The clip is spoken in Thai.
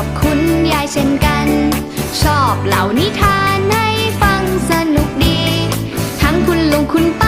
กับคุณยายเช่นกัน ชอบเหล่านิทานให้ฟังสนุกดี ทั้งคุณลุงคุณป้า